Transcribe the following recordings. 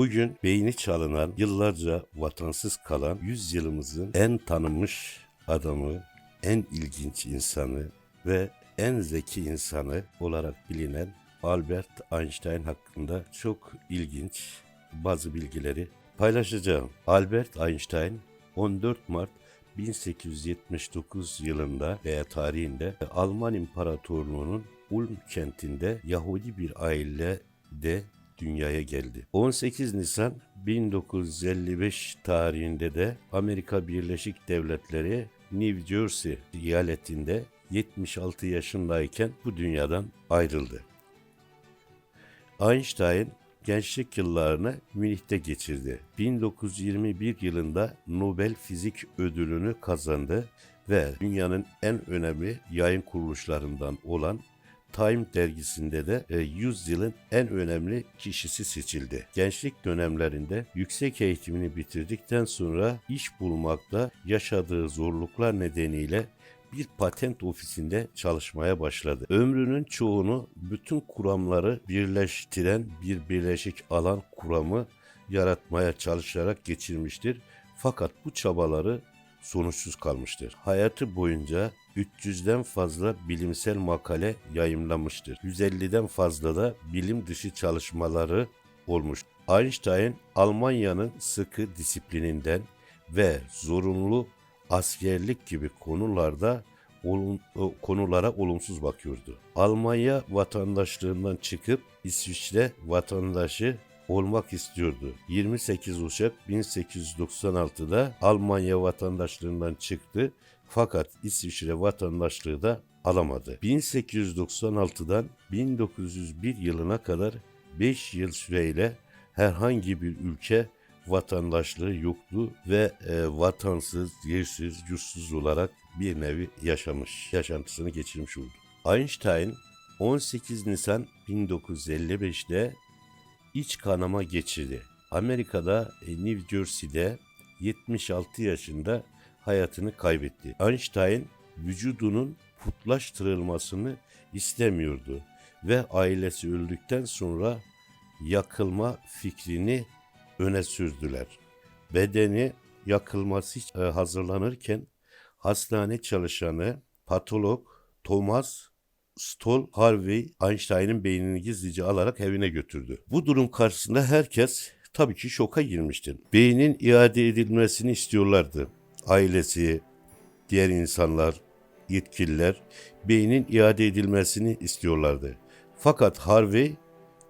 Bugün beyni çalınan, yıllarca vatansız kalan yüzyılımızın en tanınmış adamı, en ilginç insanı ve en zeki insanı olarak bilinen Albert Einstein hakkında çok ilginç bazı bilgileri paylaşacağım. Albert Einstein 14 Mart 1879 yılında veya tarihinde Alman İmparatorluğu'nun Ulm kentinde Yahudi bir ailede dünyaya geldi. 18 Nisan 1955 tarihinde de Amerika Birleşik Devletleri New Jersey eyaletinde 76 yaşındayken bu dünyadan ayrıldı. Einstein gençlik yıllarını Münih'te geçirdi. 1921 yılında Nobel Fizik Ödülünü kazandı ve dünyanın en önemli yayın kuruluşlarından olan Time dergisinde de e, 100 yılın en önemli kişisi seçildi. Gençlik dönemlerinde yüksek eğitimini bitirdikten sonra iş bulmakta yaşadığı zorluklar nedeniyle bir patent ofisinde çalışmaya başladı. Ömrünün çoğunu bütün kuramları birleştiren bir birleşik alan kuramı yaratmaya çalışarak geçirmiştir. Fakat bu çabaları sonuçsuz kalmıştır. Hayatı boyunca 300'den fazla bilimsel makale yayımlamıştır. 150'den fazla da bilim dışı çalışmaları olmuş. Einstein Almanya'nın sıkı disiplininden ve zorunlu askerlik gibi konularda olum, konulara olumsuz bakıyordu. Almanya vatandaşlığından çıkıp İsviçre vatandaşı olmak istiyordu. 28 Ocak 1896'da Almanya vatandaşlığından çıktı fakat İsviçre vatandaşlığı da alamadı. 1896'dan 1901 yılına kadar 5 yıl süreyle herhangi bir ülke vatandaşlığı yoktu ve e, vatansız, yersiz, yursuz olarak bir nevi yaşamış, yaşantısını geçirmiş oldu. Einstein 18 Nisan 1955'te iç kanama geçirdi. Amerika'da e, New Jersey'de 76 yaşında hayatını kaybetti. Einstein vücudunun putlaştırılmasını istemiyordu ve ailesi öldükten sonra yakılma fikrini öne sürdüler. Bedeni yakılması e, hazırlanırken hastane çalışanı patolog Thomas Stoll Harvey Einstein'ın beynini gizlice alarak evine götürdü. Bu durum karşısında herkes tabii ki şoka girmişti. Beynin iade edilmesini istiyorlardı. Ailesi, diğer insanlar, yetkililer beynin iade edilmesini istiyorlardı. Fakat Harvey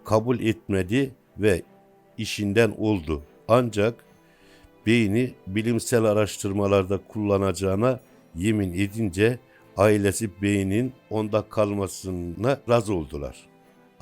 kabul etmedi ve işinden oldu. Ancak beyni bilimsel araştırmalarda kullanacağına yemin edince ailesi beynin onda kalmasına razı oldular.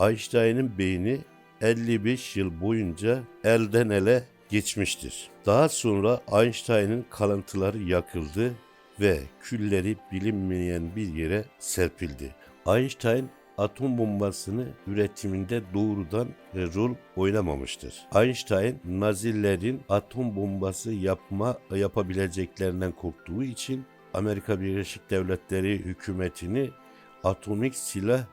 Einstein'ın beyni 55 yıl boyunca elden ele geçmiştir. Daha sonra Einstein'ın kalıntıları yakıldı ve külleri bilinmeyen bir yere serpildi. Einstein atom bombasını üretiminde doğrudan rol oynamamıştır. Einstein Nazilerin atom bombası yapma yapabileceklerinden korktuğu için Amerika Birleşik Devletleri hükümetini atomik silah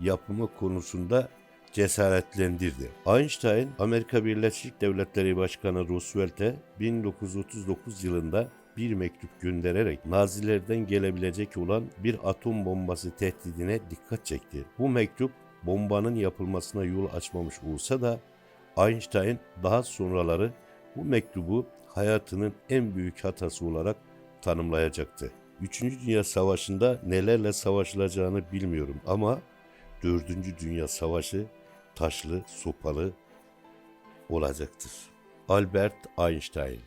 yapımı konusunda cesaretlendirdi. Einstein, Amerika Birleşik Devletleri Başkanı Roosevelt'e 1939 yılında bir mektup göndererek Nazilerden gelebilecek olan bir atom bombası tehdidine dikkat çekti. Bu mektup bombanın yapılmasına yol açmamış olsa da Einstein daha sonraları bu mektubu hayatının en büyük hatası olarak tanımlayacaktı. Üçüncü Dünya Savaşı'nda nelerle savaşılacağını bilmiyorum ama Dördüncü Dünya Savaşı taşlı, sopalı olacaktır. Albert Einstein